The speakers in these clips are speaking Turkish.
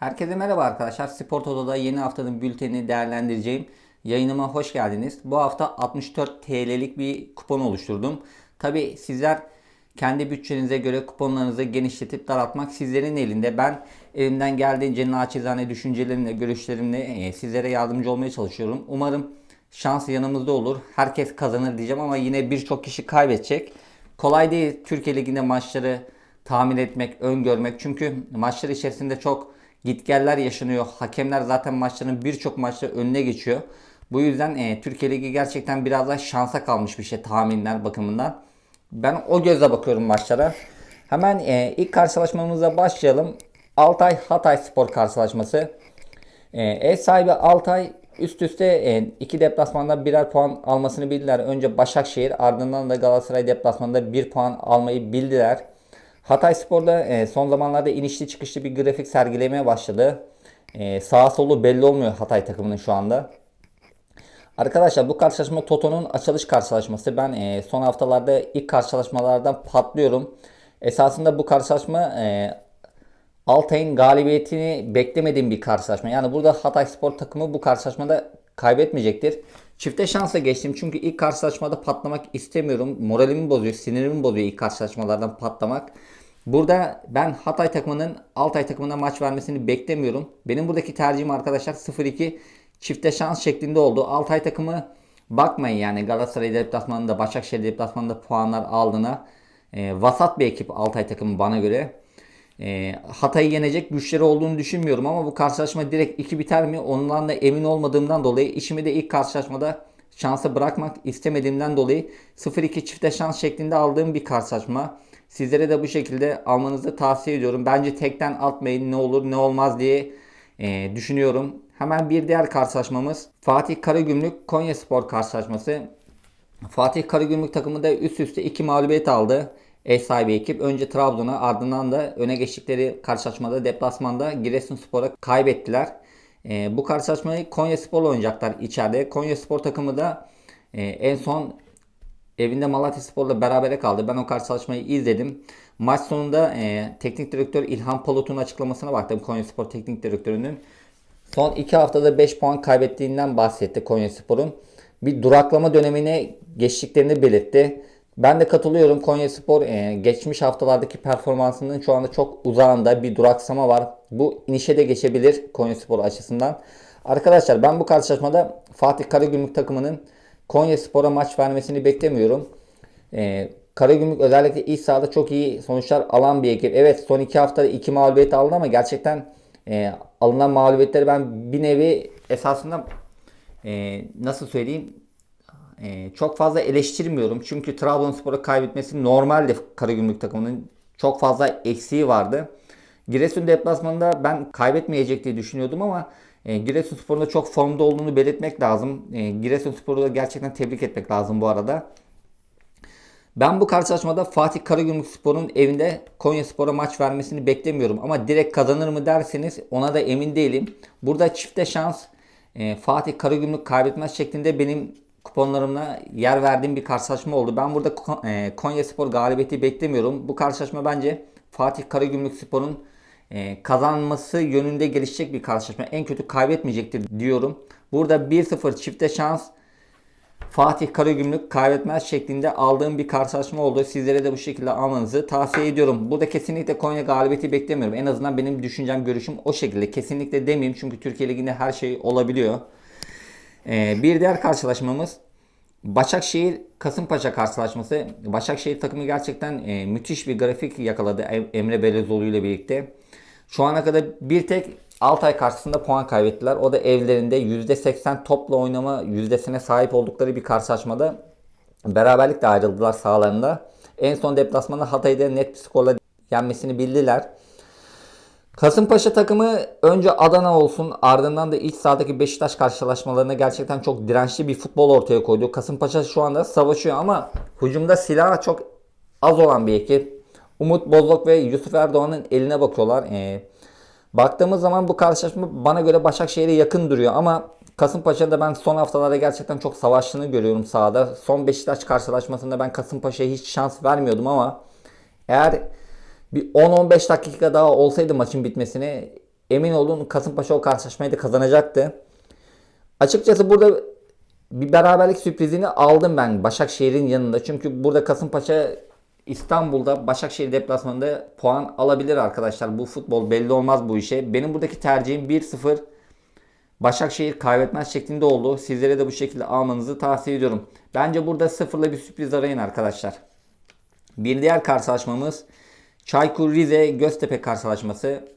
Herkese merhaba arkadaşlar. Spor Toto'da yeni haftanın bültenini değerlendireceğim. Yayınıma hoş geldiniz. Bu hafta 64 TL'lik bir kupon oluşturdum. Tabi sizler kendi bütçenize göre kuponlarınızı genişletip daraltmak sizlerin elinde. Ben elimden geldiğince naçizane düşüncelerimle, görüşlerimle e, sizlere yardımcı olmaya çalışıyorum. Umarım şans yanımızda olur. Herkes kazanır diyeceğim ama yine birçok kişi kaybedecek. Kolay değil Türkiye Ligi'nde maçları tahmin etmek, öngörmek. Çünkü maçlar içerisinde çok gitgeller yaşanıyor. Hakemler zaten maçların birçok maçta önüne geçiyor. Bu yüzden e, Türkiye Ligi gerçekten biraz daha şansa kalmış bir şey tahminler bakımından. Ben o gözle bakıyorum maçlara. Hemen e, ilk karşılaşmamıza başlayalım. Altay Hatay Spor karşılaşması. E, ev sahibi Altay üst üste e, iki deplasmanda birer puan almasını bildiler. Önce Başakşehir ardından da Galatasaray deplasmanında bir puan almayı bildiler. Hatay Spor'da e, son zamanlarda inişli çıkışlı bir grafik sergilemeye başladı. E, sağa solu belli olmuyor Hatay takımının şu anda. Arkadaşlar bu karşılaşma Toto'nun açılış karşılaşması. Ben e, son haftalarda ilk karşılaşmalardan patlıyorum. Esasında bu karşılaşma e, Altay'ın galibiyetini beklemediğim bir karşılaşma. Yani burada Hatay Spor takımı bu karşılaşmada kaybetmeyecektir. Çifte şansa geçtim çünkü ilk karşılaşmada patlamak istemiyorum. Moralimi bozuyor, sinirimi bozuyor ilk karşılaşmalardan patlamak. Burada ben Hatay takımının Altay takımına maç vermesini beklemiyorum. Benim buradaki tercihim arkadaşlar 0-2 çifte şans şeklinde oldu. Altay takımı bakmayın yani Galatasaray deplasmanında Başakşehir deplasmanında puanlar aldığına. E, vasat bir ekip Altay takımı bana göre. E, Hatay'ı yenecek güçleri olduğunu düşünmüyorum ama bu karşılaşma direkt 2 biter mi? Ondan da emin olmadığımdan dolayı işimi de ilk karşılaşmada şansa bırakmak istemediğimden dolayı 0-2 çifte şans şeklinde aldığım bir karşılaşma. Sizlere de bu şekilde almanızı tavsiye ediyorum. Bence tekten atmayın ne olur ne olmaz diye e, düşünüyorum. Hemen bir diğer karşılaşmamız Fatih Karagümrük Konya Spor karşılaşması. Fatih Karagümrük takımı da üst üste iki mağlubiyet aldı. Ev sahibi ekip önce Trabzon'a ardından da öne geçtikleri karşılaşmada deplasmanda Giresunspor'a kaybettiler. E, bu karşılaşmayı Konya Spor'la oynayacaklar içeride. Konya Spor takımı da e, en son evinde Malatya Spor'la berabere kaldı. Ben o karşılaşmayı izledim. Maç sonunda e, teknik direktör İlhan Palut'un açıklamasına baktım Konya Spor teknik direktörünün. Son 2 haftada 5 puan kaybettiğinden bahsetti Konya Spor'un. Bir duraklama dönemine geçtiklerini belirtti. Ben de katılıyorum. Konya Spor e, geçmiş haftalardaki performansının şu anda çok uzağında bir duraksama var. Bu inişe de geçebilir Konya Spor açısından. Arkadaşlar ben bu karşılaşmada Fatih Karagümrük takımının Konya Spor'a maç vermesini beklemiyorum. E, Karagümrük özellikle iç sahada çok iyi sonuçlar alan bir ekip. Evet son iki haftada iki mağlubiyet aldı ama gerçekten e, alınan mağlubiyetleri ben bir nevi esasında e, nasıl söyleyeyim e, çok fazla eleştirmiyorum. Çünkü Trabzonspor'a kaybetmesi normaldi Karagümrük takımının. Çok fazla eksiği vardı. Giresun deplasmanında ben kaybetmeyecek diye düşünüyordum ama e, Giresunspor'un da çok formda olduğunu belirtmek lazım. E, Giresunspor'u da gerçekten tebrik etmek lazım bu arada. Ben bu karşılaşmada Fatih Karagümrük Spor'un evinde Konya Spor'a maç vermesini beklemiyorum. Ama direkt kazanır mı derseniz ona da emin değilim. Burada çifte şans e, Fatih Karagümrük kaybetmez şeklinde benim kuponlarımla yer verdiğim bir karşılaşma oldu. Ben burada e, Konya Spor galibiyeti beklemiyorum. Bu karşılaşma bence Fatih Karagümrük Spor'un e, kazanması yönünde gelişecek bir karşılaşma. En kötü kaybetmeyecektir diyorum. Burada 1-0 çifte şans Fatih Karagümrük kaybetmez şeklinde aldığım bir karşılaşma oldu. Sizlere de bu şekilde almanızı tavsiye ediyorum. Burada kesinlikle Konya galibiyeti beklemiyorum. En azından benim düşüncem, görüşüm o şekilde. Kesinlikle demeyeyim çünkü Türkiye Ligi'nde her şey olabiliyor. Ee, bir diğer karşılaşmamız Başakşehir Kasımpaşa karşılaşması. Başakşehir takımı gerçekten e, müthiş bir grafik yakaladı Emre Belezoğlu ile birlikte. Şu ana kadar bir tek Altay karşısında puan kaybettiler. O da evlerinde %80 topla oynama yüzdesine sahip oldukları bir karşılaşmada beraberlikle ayrıldılar sahalarında. En son deplasmanda Hatay'da net bir skorla yenmesini bildiler. Kasımpaşa takımı önce Adana olsun ardından da iç sahadaki Beşiktaş karşılaşmalarına gerçekten çok dirençli bir futbol ortaya koydu. Kasımpaşa şu anda savaşıyor ama hücumda silah çok az olan bir ekip. Umut Bozok ve Yusuf Erdoğan'ın eline bakıyorlar. Ee, baktığımız zaman bu karşılaşma bana göre Başakşehir'e yakın duruyor ama Kasımpaşa'da ben son haftalarda gerçekten çok savaştığını görüyorum sahada. Son Beşiktaş karşılaşmasında ben Kasımpaşa'ya hiç şans vermiyordum ama eğer bir 10-15 dakika daha olsaydı maçın bitmesine emin olun Kasımpaşa o karşılaşmayı da kazanacaktı. Açıkçası burada bir beraberlik sürprizini aldım ben Başakşehir'in yanında. Çünkü burada Kasımpaşa İstanbul'da Başakşehir deplasmanında puan alabilir arkadaşlar. Bu futbol belli olmaz bu işe. Benim buradaki tercihim 1-0 Başakşehir kaybetmez şeklinde oldu. Sizlere de bu şekilde almanızı tavsiye ediyorum. Bence burada sıfırla bir sürpriz arayın arkadaşlar. Bir diğer karşılaşmamız Çaykur Rize Göztepe karşılaşması.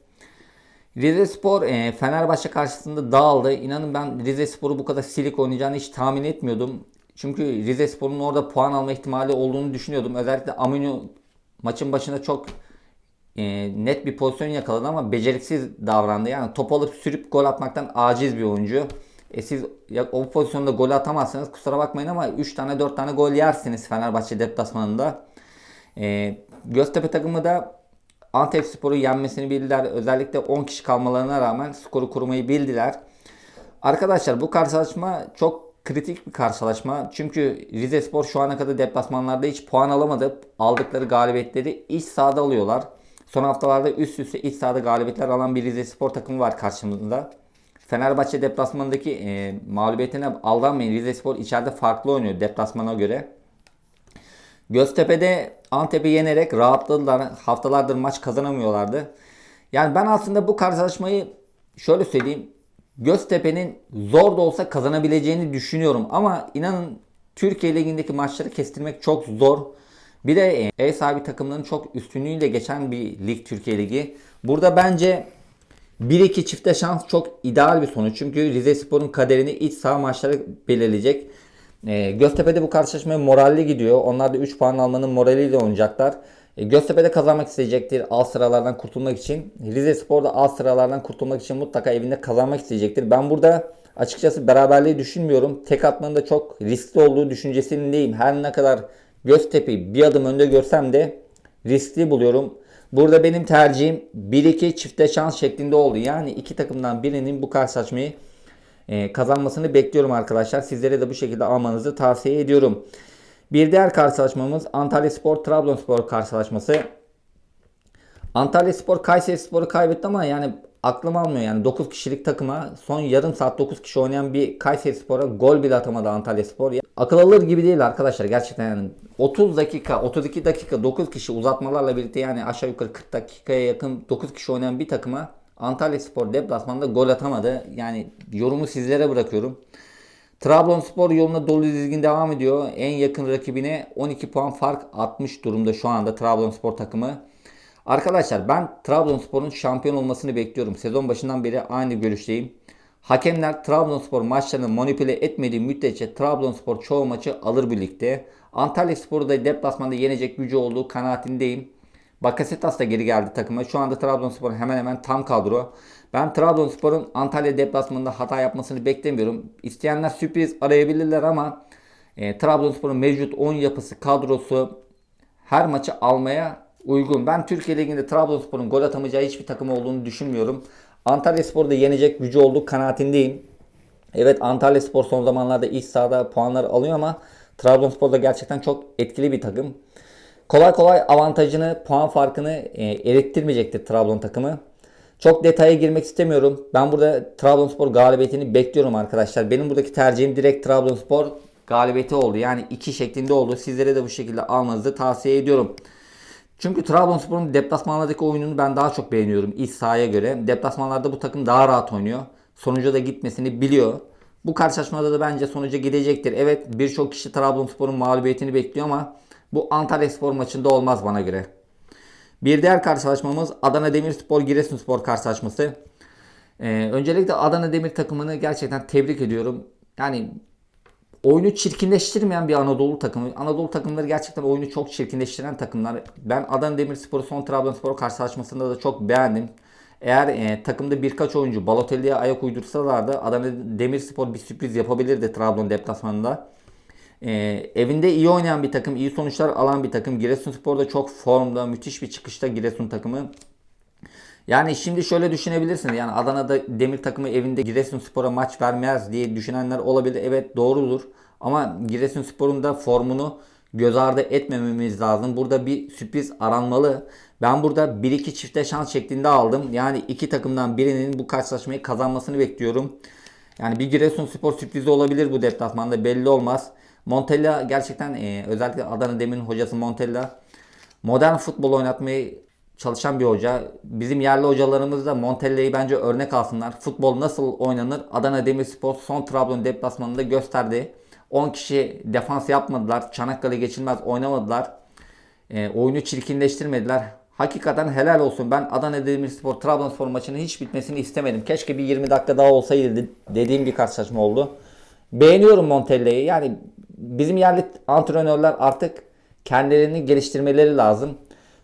Rize Spor e, Fenerbahçe karşısında dağıldı. İnanın ben Rize Spor'u bu kadar silik oynayacağını hiç tahmin etmiyordum. Çünkü Rize Spor'un orada puan alma ihtimali olduğunu düşünüyordum. Özellikle Amino maçın başında çok e, net bir pozisyon yakaladı ama beceriksiz davrandı. Yani top alıp sürüp gol atmaktan aciz bir oyuncu. E siz ya, o pozisyonda gol atamazsanız kusura bakmayın ama 3 tane 4 tane gol yersiniz Fenerbahçe deplasmanında. E, Göztepe takımı da Antep Spor'u yenmesini bildiler. Özellikle 10 kişi kalmalarına rağmen skoru korumayı bildiler. Arkadaşlar bu karşılaşma çok kritik bir karşılaşma. Çünkü Rize Spor şu ana kadar deplasmanlarda hiç puan alamadı. Aldıkları galibiyetleri iç sahada alıyorlar. Son haftalarda üst üste iç sahada galibiyetler alan bir Rize Spor takımı var karşımızda. Fenerbahçe deplasmanındaki e, mağlubiyetine aldanmayın. Rize Spor içeride farklı oynuyor deplasmana göre. Göztepe'de Antep'i yenerek rahatladılar. Haftalardır maç kazanamıyorlardı. Yani ben aslında bu karşılaşmayı şöyle söyleyeyim. Göztepe'nin zor da olsa kazanabileceğini düşünüyorum. Ama inanın Türkiye Ligi'ndeki maçları kestirmek çok zor. Bir de e, ev sahibi takımların çok üstünlüğüyle geçen bir lig Türkiye Ligi. Burada bence 1-2 çifte şans çok ideal bir sonuç. Çünkü Rize Spor'un kaderini iç saha maçları belirleyecek. E, Göztepe'de bu karşılaşmaya moralli gidiyor. Onlar da 3 puan almanın moraliyle oynayacaklar. E, Göztepe'de kazanmak isteyecektir alt sıralardan kurtulmak için. Rize Spor da alt sıralardan kurtulmak için mutlaka evinde kazanmak isteyecektir. Ben burada açıkçası beraberliği düşünmüyorum. Tek atmanın da çok riskli olduğu düşüncesindeyim. Her ne kadar Göztepe'yi bir adım önde görsem de riskli buluyorum. Burada benim tercihim 1-2 çifte şans şeklinde oldu. Yani iki takımdan birinin bu karşılaşmayı kazanmasını bekliyorum arkadaşlar. Sizlere de bu şekilde almanızı tavsiye ediyorum. Bir diğer karşılaşmamız Antalya Spor Trabzonspor karşılaşması. Antalya Spor Kayseri Spor'u kaybetti ama yani aklım almıyor yani 9 kişilik takıma son yarım saat 9 kişi oynayan bir Kayseri Spor'a gol bile atamadı Antalya Spor. Akıl alır gibi değil arkadaşlar gerçekten yani 30 dakika 32 dakika 9 kişi uzatmalarla birlikte yani aşağı yukarı 40 dakikaya yakın 9 kişi oynayan bir takıma Antalya Spor deplasmanda gol atamadı. Yani yorumu sizlere bırakıyorum. Trabzonspor yoluna dolu dizgin devam ediyor. En yakın rakibine 12 puan fark atmış durumda şu anda Trabzonspor takımı. Arkadaşlar ben Trabzonspor'un şampiyon olmasını bekliyorum. Sezon başından beri aynı görüşteyim. Hakemler Trabzonspor maçlarını manipüle etmediği müddetçe Trabzonspor çoğu maçı alır birlikte. Antalya Spor'u da deplasmanda yenecek gücü olduğu kanaatindeyim. Bakasetas da geri geldi takıma. Şu anda Trabzonspor hemen hemen tam kadro. Ben Trabzonspor'un Antalya deplasmanında hata yapmasını beklemiyorum. İsteyenler sürpriz arayabilirler ama e, Trabzonspor'un mevcut 10 yapısı, kadrosu her maçı almaya uygun. Ben Türkiye Ligi'nde Trabzonspor'un gol atamayacağı hiçbir takım olduğunu düşünmüyorum. Antalya Spor'u da yenecek gücü olduğu kanaatindeyim. Evet Antalya Spor son zamanlarda iç sahada puanlar alıyor ama Trabzonspor da gerçekten çok etkili bir takım. Kolay kolay avantajını, puan farkını e, erittirmeyecektir Trabzon takımı. Çok detaya girmek istemiyorum. Ben burada Trabzonspor galibiyetini bekliyorum arkadaşlar. Benim buradaki tercihim direkt Trabzonspor galibiyeti oldu. Yani iki şeklinde oldu. Sizlere de bu şekilde almanızı tavsiye ediyorum. Çünkü Trabzonspor'un deplasmanlardaki oyununu ben daha çok beğeniyorum iç sahaya göre. Deplasmanlarda bu takım daha rahat oynuyor. Sonuca da gitmesini biliyor. Bu karşılaşmada da bence sonuca gidecektir. Evet birçok kişi Trabzonspor'un mağlubiyetini bekliyor ama bu Antalya Spor maçında olmaz bana göre. Bir diğer karşılaşmamız Adana Demirspor Giresunspor karşılaşması. Ee, öncelikle Adana Demir takımını gerçekten tebrik ediyorum. Yani oyunu çirkinleştirmeyen bir Anadolu takımı. Anadolu takımları gerçekten oyunu çok çirkinleştiren takımlar. Ben Adana Demirspor'u son Trabzonspor karşılaşmasında da çok beğendim. Eğer e, takımda birkaç oyuncu Balotelli'ye ayak uydursalardı Adana Demirspor bir sürpriz yapabilirdi Trabzon deplasmanında. E, evinde iyi oynayan bir takım, iyi sonuçlar alan bir takım. Giresunspor da çok formda, müthiş bir çıkışta Giresun takımı. Yani şimdi şöyle düşünebilirsiniz. Yani Adana'da Demir takımı evinde Giresunspor'a maç vermez diye düşünenler olabilir. Evet doğrudur. Ama Giresunspor'un da formunu göz ardı etmememiz lazım. Burada bir sürpriz aranmalı. Ben burada 1-2 çifte şans şeklinde aldım. Yani iki takımdan birinin bu karşılaşmayı kazanmasını bekliyorum. Yani bir Giresunspor sürprizi olabilir bu deplasmanda belli olmaz. Montella gerçekten e, özellikle Adana Demir'in hocası Montella modern futbol oynatmayı çalışan bir hoca. Bizim yerli hocalarımız da Montella'yı bence örnek alsınlar. Futbol nasıl oynanır? Adana Demirspor son Trabzon deplasmanında gösterdi. 10 kişi defans yapmadılar. Çanakkale geçilmez oynamadılar. E, oyunu çirkinleştirmediler. Hakikaten helal olsun. Ben Adana Demirspor Trabzonspor maçının hiç bitmesini istemedim. Keşke bir 20 dakika daha olsaydı dediğim bir karşılaşma oldu. Beğeniyorum Montella'yı. Yani bizim yerli antrenörler artık kendilerini geliştirmeleri lazım.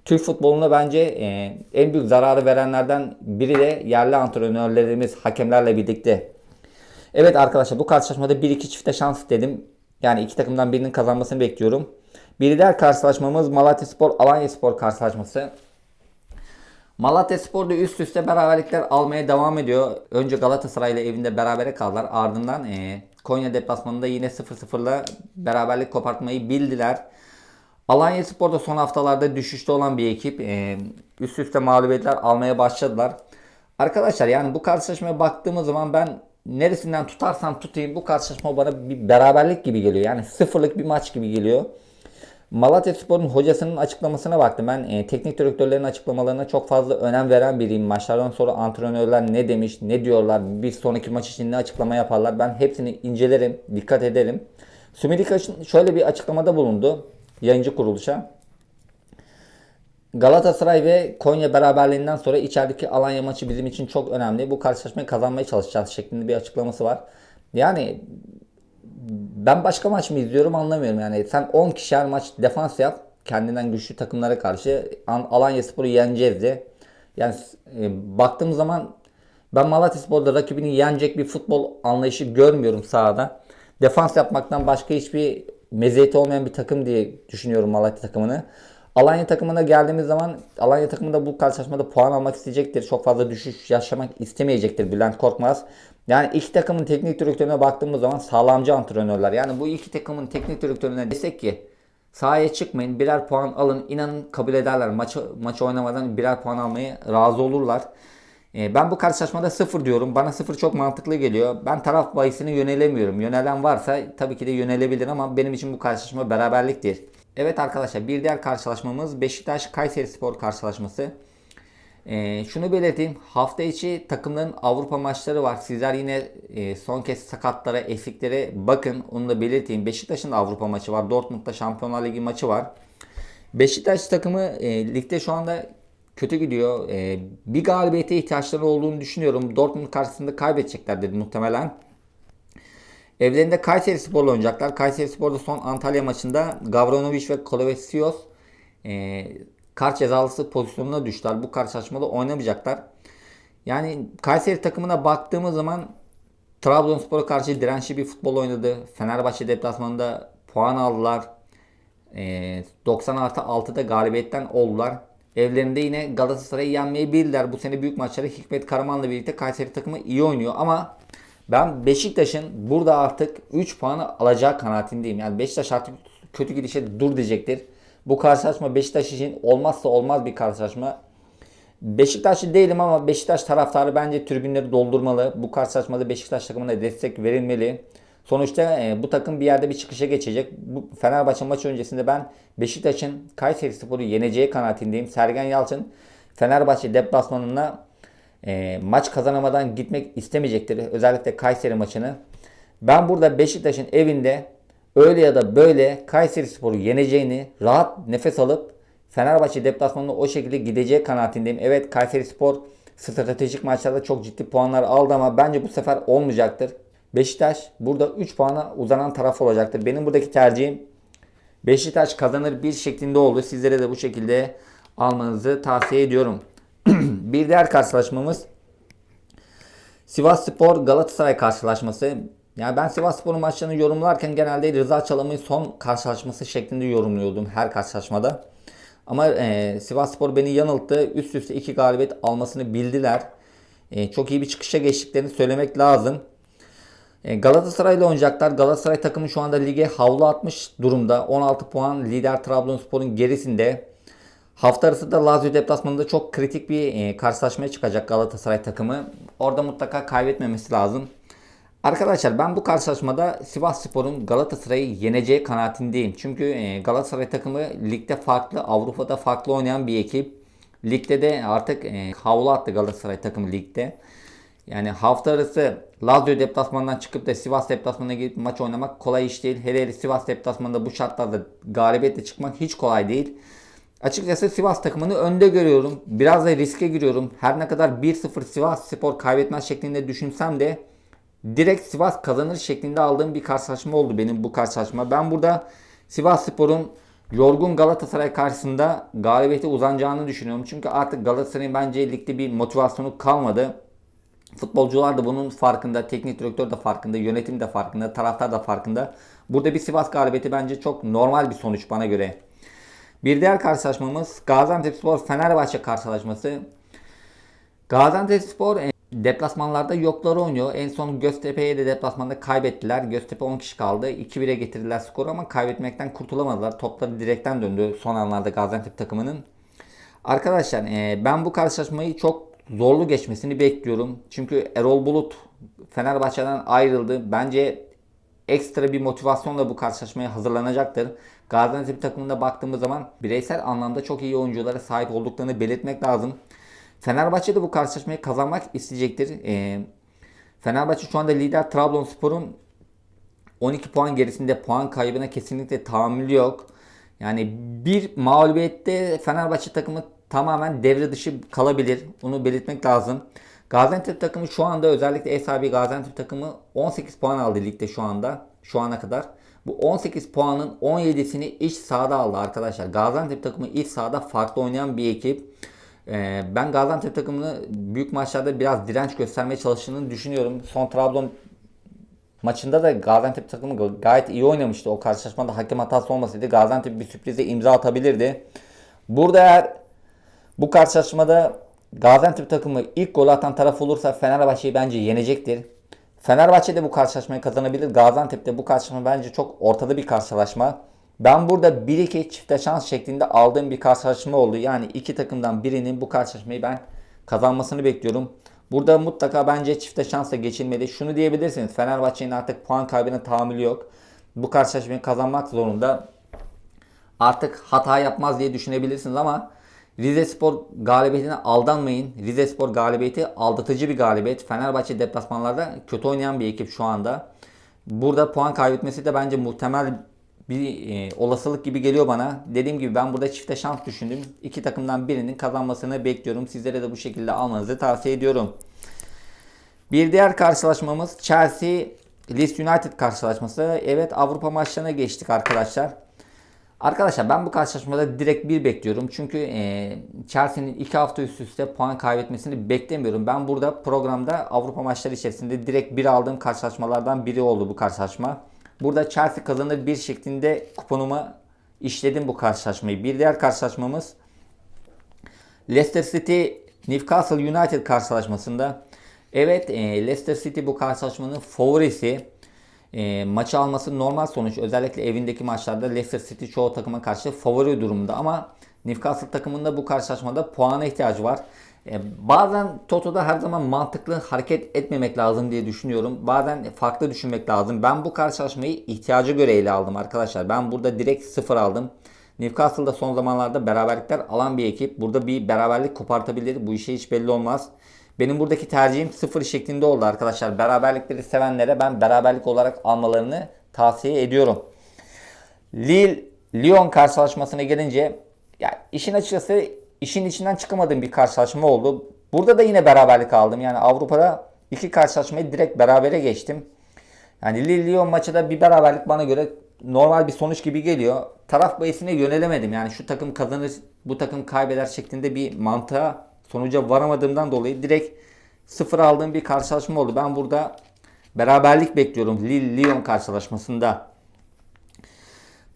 Türk futboluna bence e, en büyük zararı verenlerden biri de yerli antrenörlerimiz hakemlerle birlikte. Evet arkadaşlar bu karşılaşmada 1-2 çifte şans dedim. Yani iki takımdan birinin kazanmasını bekliyorum. Bir diğer karşılaşmamız Malatya Spor Alanya Spor karşılaşması. Malatya Spor da üst üste beraberlikler almaya devam ediyor. Önce Galatasaray ile evinde berabere kaldılar. Ardından e, Konya deplasmanında yine 0-0'la beraberlik kopartmayı bildiler. Alanya Spor da son haftalarda düşüşte olan bir ekip. E, üst üste mağlubiyetler almaya başladılar. Arkadaşlar yani bu karşılaşmaya baktığımız zaman ben neresinden tutarsam tutayım bu karşılaşma bana bir beraberlik gibi geliyor. Yani sıfırlık bir maç gibi geliyor. Malatya Spor'un hocasının açıklamasına baktım. Ben e, teknik direktörlerin açıklamalarına çok fazla önem veren biriyim. Maçlardan sonra antrenörler ne demiş, ne diyorlar, bir sonraki maç için ne açıklama yaparlar. Ben hepsini incelerim, dikkat ederim. Sumidika şöyle bir açıklamada bulundu yayıncı kuruluşa. Galatasaray ve Konya beraberliğinden sonra içerideki Alanya maçı bizim için çok önemli. Bu karşılaşmayı kazanmaya çalışacağız şeklinde bir açıklaması var. Yani ben başka maç mı izliyorum anlamıyorum. Yani sen 10 kişiler maç defans yap kendinden güçlü takımlara karşı Alanya Spor'u yeneceğiz de. Yani e, baktığım zaman ben Malatya Spor'da rakibini yenecek bir futbol anlayışı görmüyorum sahada. Defans yapmaktan başka hiçbir meziyeti olmayan bir takım diye düşünüyorum Malatya takımını. Alanya takımına geldiğimiz zaman Alanya takımında bu karşılaşmada puan almak isteyecektir. Çok fazla düşüş yaşamak istemeyecektir Bülent Korkmaz. Yani iki takımın teknik direktörüne baktığımız zaman sağlamcı antrenörler. Yani bu iki takımın teknik direktörüne desek ki sahaya çıkmayın birer puan alın inanın kabul ederler. Maçı, maçı oynamadan birer puan almayı razı olurlar. Ee, ben bu karşılaşmada sıfır diyorum. Bana sıfır çok mantıklı geliyor. Ben taraf bahisine yönelemiyorum. Yönelen varsa tabii ki de yönelebilir ama benim için bu karşılaşma beraberliktir. Evet arkadaşlar bir diğer karşılaşmamız Beşiktaş Kayseri Spor karşılaşması. Ee, şunu belirteyim. Hafta içi takımların Avrupa maçları var. Sizler yine e, son kez sakatlara, eksiklere bakın. Onu da belirteyim. Beşiktaş'ın Avrupa maçı var. Dortmund'da Şampiyonlar Ligi maçı var. Beşiktaş takımı e, ligde şu anda kötü gidiyor. E, bir galibiyete ihtiyaçları olduğunu düşünüyorum. Dortmund karşısında kaybedecekler dedi muhtemelen. Evlerinde Kayseri Spor'la oynayacaklar. Kayseri Spor'da son Antalya maçında Gavranovic ve Kolovesios e, kart cezalısı pozisyonuna düştüler. Bu karşılaşmada oynamayacaklar. Yani Kayseri takımına baktığımız zaman Trabzonspor'a karşı dirençli bir futbol oynadı. Fenerbahçe deplasmanında puan aldılar. E, 90 artı 6'da galibiyetten oldular. Evlerinde yine Galatasaray'ı yenmeyi bildiler. Bu sene büyük maçları Hikmet Karaman'la birlikte Kayseri takımı iyi oynuyor ama ben Beşiktaş'ın burada artık 3 puanı alacağı kanaatindeyim. Yani Beşiktaş artık kötü gidişe dur diyecektir. Bu karşılaşma Beşiktaş için olmazsa olmaz bir karşılaşma. Beşiktaşlı değilim ama Beşiktaş taraftarı bence tribünleri doldurmalı. Bu karşılaşmada Beşiktaş takımına destek verilmeli. Sonuçta e, bu takım bir yerde bir çıkışa geçecek. Bu Fenerbahçe maçı öncesinde ben Beşiktaş'ın Kayseri Spor'u yeneceği kanaatindeyim. Sergen Yalçın Fenerbahçe deplasmanına e, maç kazanamadan gitmek istemeyecektir. Özellikle Kayseri maçını. Ben burada Beşiktaş'ın evinde öyle ya da böyle Kayseri Spor'u yeneceğini rahat nefes alıp Fenerbahçe deplasmanına o şekilde gideceği kanaatindeyim. Evet Kayseri Spor stratejik maçlarda çok ciddi puanlar aldı ama bence bu sefer olmayacaktır. Beşiktaş burada 3 puana uzanan taraf olacaktır. Benim buradaki tercihim Beşiktaş kazanır bir şeklinde oldu. Sizlere de bu şekilde almanızı tavsiye ediyorum. bir diğer karşılaşmamız Sivas Spor Galatasaray karşılaşması. Yani ben Sivas Spor'un maçlarını yorumlarken genelde Rıza Çalım'ın son karşılaşması şeklinde yorumluyordum her karşılaşmada. Ama e, Sivas Spor beni yanılttı. Üst üste iki galibiyet almasını bildiler. E, çok iyi bir çıkışa geçtiklerini söylemek lazım. E, Galatasaray ile oynayacaklar. Galatasaray takımı şu anda lige havlu atmış durumda. 16 puan lider Trabzonspor'un gerisinde. Hafta arası da Lazio deplasmanında çok kritik bir e, karşılaşmaya çıkacak Galatasaray takımı. Orada mutlaka kaybetmemesi lazım. Arkadaşlar ben bu karşılaşmada Sivas Spor'un Galatasaray'ı yeneceği kanaatindeyim. Çünkü e, Galatasaray takımı ligde farklı, Avrupa'da farklı oynayan bir ekip. Ligde de artık e, havlu attı Galatasaray takımı ligde. Yani hafta arası Lazio deplasmanından çıkıp da Sivas deplasmanına gidip maç oynamak kolay iş değil. Hele hele Sivas deplasmanında bu şartlarda galibiyetle çıkmak hiç kolay değil. Açıkçası Sivas takımını önde görüyorum. Biraz da riske giriyorum. Her ne kadar 1-0 Sivas Spor kaybetmez şeklinde düşünsem de direkt Sivas kazanır şeklinde aldığım bir karşılaşma oldu benim bu karşılaşma. Ben burada Sivas Spor'un yorgun Galatasaray karşısında galibiyete uzanacağını düşünüyorum. Çünkü artık Galatasaray'ın bence ligde bir motivasyonu kalmadı. Futbolcular da bunun farkında, teknik direktör de farkında, yönetim de farkında, taraftar da farkında. Burada bir Sivas galibiyeti bence çok normal bir sonuç bana göre. Bir diğer karşılaşmamız Gaziantepspor Fenerbahçe karşılaşması. Gaziantepspor e, deplasmanlarda yokları oynuyor. En son Göztepe'ye de deplasmanda kaybettiler. Göztepe 10 kişi kaldı. 2-1'e getirdiler skoru ama kaybetmekten kurtulamadılar. Topları direkten döndü son anlarda Gaziantep takımının. Arkadaşlar e, ben bu karşılaşmayı çok zorlu geçmesini bekliyorum. Çünkü Erol Bulut Fenerbahçe'den ayrıldı. Bence ekstra bir motivasyonla bu karşılaşmaya hazırlanacaktır. Gaziantep takımında baktığımız zaman bireysel anlamda çok iyi oyunculara sahip olduklarını belirtmek lazım. Fenerbahçe de bu karşılaşmayı kazanmak isteyecektir. Ee, Fenerbahçe şu anda lider Trabzonspor'un 12 puan gerisinde puan kaybına kesinlikle tahammülü yok. Yani bir mağlubiyette Fenerbahçe takımı tamamen devre dışı kalabilir. Bunu belirtmek lazım. Gaziantep takımı şu anda özellikle ev Gaziantep takımı 18 puan aldı ligde şu anda. Şu ana kadar. Bu 18 puanın 17'sini iç sahada aldı arkadaşlar. Gaziantep takımı iç sahada farklı oynayan bir ekip. Ee, ben Gaziantep takımını büyük maçlarda biraz direnç göstermeye çalıştığını düşünüyorum. Son Trabzon maçında da Gaziantep takımı gayet iyi oynamıştı. O karşılaşmada hakem hatası olmasaydı Gaziantep bir sürprize imza atabilirdi. Burada eğer bu karşılaşmada Gaziantep takımı ilk gol atan taraf olursa Fenerbahçe'yi bence yenecektir. Fenerbahçe de bu karşılaşmayı kazanabilir. Gaziantep de bu karşılaşma bence çok ortada bir karşılaşma. Ben burada 1-2 çifte şans şeklinde aldığım bir karşılaşma oldu. Yani iki takımdan birinin bu karşılaşmayı ben kazanmasını bekliyorum. Burada mutlaka bence çifte şansla geçilmeli. Şunu diyebilirsiniz. Fenerbahçe'nin artık puan kaybına tahammülü yok. Bu karşılaşmayı kazanmak zorunda. Artık hata yapmaz diye düşünebilirsiniz ama Rize Spor galibiyetine aldanmayın. Rize Spor galibiyeti aldatıcı bir galibiyet. Fenerbahçe deplasmanlarda kötü oynayan bir ekip şu anda. Burada puan kaybetmesi de bence muhtemel bir e, olasılık gibi geliyor bana. Dediğim gibi ben burada çifte şans düşündüm. İki takımdan birinin kazanmasını bekliyorum. Sizlere de bu şekilde almanızı tavsiye ediyorum. Bir diğer karşılaşmamız Chelsea Leeds United karşılaşması. Evet Avrupa maçlarına geçtik arkadaşlar. Arkadaşlar ben bu karşılaşmada direkt bir bekliyorum. Çünkü e, Chelsea'nin iki hafta üst üste puan kaybetmesini beklemiyorum. Ben burada programda Avrupa maçları içerisinde direkt bir aldığım karşılaşmalardan biri oldu bu karşılaşma. Burada Chelsea kazanır bir şeklinde kuponuma işledim bu karşılaşmayı. Bir diğer karşılaşmamız Leicester City Newcastle United karşılaşmasında. Evet e, Leicester City bu karşılaşmanın favorisi. E, maçı alması normal sonuç. Özellikle evindeki maçlarda Leicester City çoğu takıma karşı favori durumda ama Newcastle takımında bu karşılaşmada puana ihtiyacı var. E, bazen Toto'da her zaman mantıklı hareket etmemek lazım diye düşünüyorum. Bazen farklı düşünmek lazım. Ben bu karşılaşmayı ihtiyacı göre ele aldım arkadaşlar. Ben burada direkt sıfır aldım. Newcastle'da son zamanlarda beraberlikler alan bir ekip. Burada bir beraberlik kopartabilir. Bu işe hiç belli olmaz. Benim buradaki tercihim sıfır şeklinde oldu arkadaşlar. Beraberlikleri sevenlere ben beraberlik olarak almalarını tavsiye ediyorum. Lille Lyon karşılaşmasına gelince ya işin açıkçası işin içinden çıkamadığım bir karşılaşma oldu. Burada da yine beraberlik aldım. Yani Avrupa'da iki karşılaşmayı direkt berabere geçtim. Yani Lille Lyon maçı da bir beraberlik bana göre normal bir sonuç gibi geliyor. Taraf bayisine yönelemedim. Yani şu takım kazanır, bu takım kaybeder şeklinde bir mantığa sonuca varamadığımdan dolayı direkt sıfır aldığım bir karşılaşma oldu. Ben burada beraberlik bekliyorum Lille-Lyon karşılaşmasında.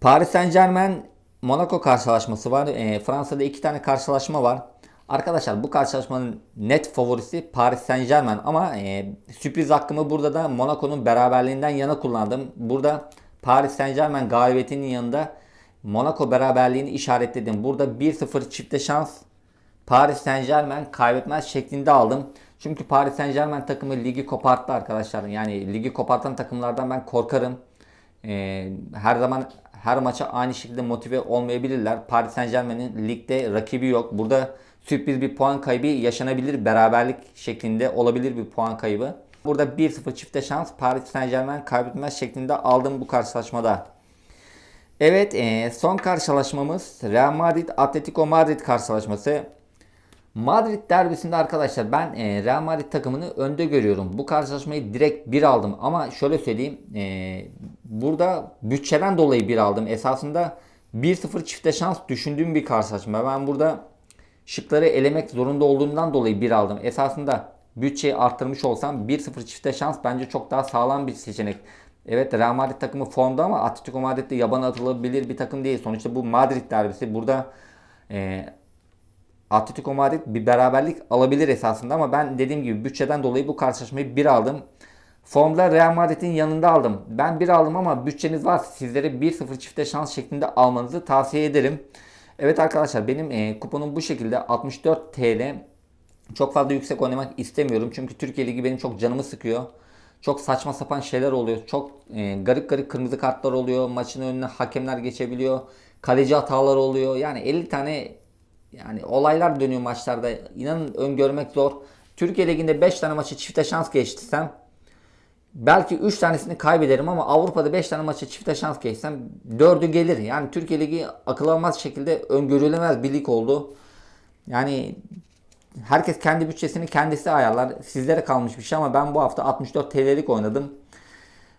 Paris Saint Germain Monaco karşılaşması var. E, Fransa'da iki tane karşılaşma var. Arkadaşlar bu karşılaşmanın net favorisi Paris Saint Germain ama e, sürpriz hakkımı burada da Monaco'nun beraberliğinden yana kullandım. Burada Paris Saint Germain galibiyetinin yanında Monaco beraberliğini işaretledim. Burada 1-0 çifte şans Paris Saint Germain kaybetmez şeklinde aldım. Çünkü Paris Saint Germain takımı ligi koparttı arkadaşlar. Yani ligi kopartan takımlardan ben korkarım. Ee, her zaman her maça aynı şekilde motive olmayabilirler. Paris Saint Germain'in ligde rakibi yok. Burada sürpriz bir puan kaybı yaşanabilir. Beraberlik şeklinde olabilir bir puan kaybı. Burada 1-0 çifte şans Paris Saint Germain kaybetmez şeklinde aldım bu karşılaşmada. Evet e, son karşılaşmamız Real Madrid Atletico Madrid karşılaşması. Madrid derbisinde arkadaşlar ben e, Real Madrid takımını önde görüyorum. Bu karşılaşmayı direkt 1 aldım ama şöyle söyleyeyim. e, burada bütçeden dolayı 1 aldım. Esasında 1-0 çifte şans düşündüğüm bir karşılaşma. Ben burada şıkları elemek zorunda olduğumdan dolayı 1 aldım. Esasında bütçeyi arttırmış olsam 1-0 çifte şans bence çok daha sağlam bir seçenek. Evet Real Madrid takımı formda ama Atletico Madrid de yaban atılabilir bir takım değil. Sonuçta bu Madrid derbisi. Burada e, Atletico Madrid bir beraberlik alabilir esasında ama ben dediğim gibi bütçeden dolayı bu karşılaşmayı 1 aldım. Formda Real Madrid'in yanında aldım. Ben 1 aldım ama bütçeniz varsa sizlere 1-0 çifte şans şeklinde almanızı tavsiye ederim. Evet arkadaşlar benim e, kuponum bu şekilde 64 TL. Çok fazla yüksek oynamak istemiyorum. Çünkü Türkiye Ligi benim çok canımı sıkıyor. Çok saçma sapan şeyler oluyor. Çok e, garip garip kırmızı kartlar oluyor. Maçın önüne hakemler geçebiliyor. Kaleci hataları oluyor. Yani 50 tane yani olaylar dönüyor maçlarda. İnanın öngörmek zor. Türkiye Ligi'nde 5 tane maçı çifte şans geçtirsem belki 3 tanesini kaybederim ama Avrupa'da 5 tane maçı çifte şans geçsem 4'ü gelir. Yani Türkiye Ligi akıl almaz şekilde öngörülemez bir lig oldu. Yani herkes kendi bütçesini kendisi ayarlar. Sizlere kalmış bir şey ama ben bu hafta 64 TL'lik oynadım.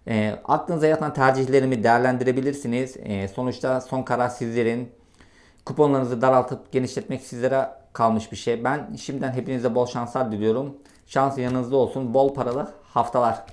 E, aklınıza yatan tercihlerimi değerlendirebilirsiniz. E, sonuçta son karar sizlerin. Kuponlarınızı daraltıp genişletmek sizlere kalmış bir şey. Ben şimdiden hepinize bol şanslar diliyorum. Şans yanınızda olsun. Bol paralı haftalar.